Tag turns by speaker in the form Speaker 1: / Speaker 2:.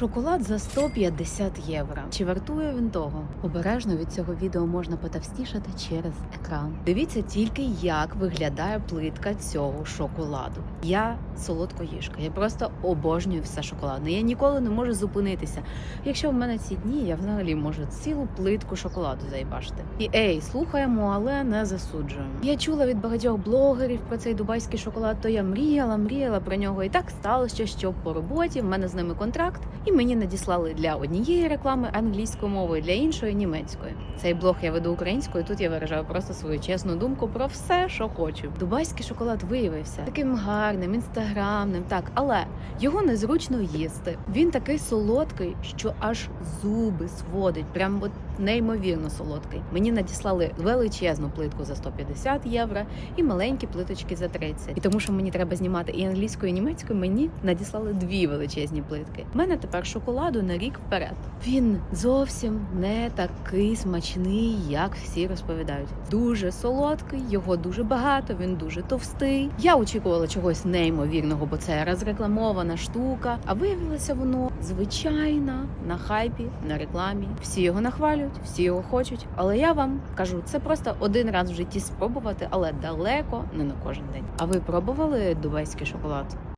Speaker 1: Шоколад за 150 євро. Чи вартує він того? Обережно від цього відео можна потовстішати через екран. Дивіться тільки, як виглядає плитка цього шоколаду. Я солодкоїжка. Я просто обожнюю все шоколадне. Я ніколи не можу зупинитися. Якщо в мене ці дні, я взагалі можу цілу плитку шоколаду заїбашити. І ей, слухаємо, але не засуджуємо. Я чула від багатьох блогерів про цей дубайський шоколад, то я мріяла, мріяла про нього. І так сталося, що по роботі в мене з ними контракт, і мені надіслали для однієї реклами англійською мовою, для іншої німецькою. Цей блог я веду українською. Тут я виражаю просто свою чесну думку про все, що хочу. Дубайський шоколад виявився таким гарним, інстаграмним, так, але його незручно їсти. Він такий солодкий, що аж зуби сводить. Прям от неймовірно солодкий. Мені надіслали величезну плитку за 150 євро і маленькі плиточки за 30. І тому, що мені треба знімати і англійською, і німецькою, мені надіслали дві величезні плитки. У мене тепер шоколаду на рік вперед. Він зовсім не такий смачний, як всі розповідають. Дуже солодкий, його дуже багато, він дуже товстий. Я очікувала чогось неймовірного, бо це розрекламована штука. А виявилося воно звичайна на хайпі, на рекламі. Всі його нахвалюють, всі його хочуть. Але я вам кажу, це просто один раз в житті спробувати, але далеко не на кожен день. А ви пробували дубайський шоколад?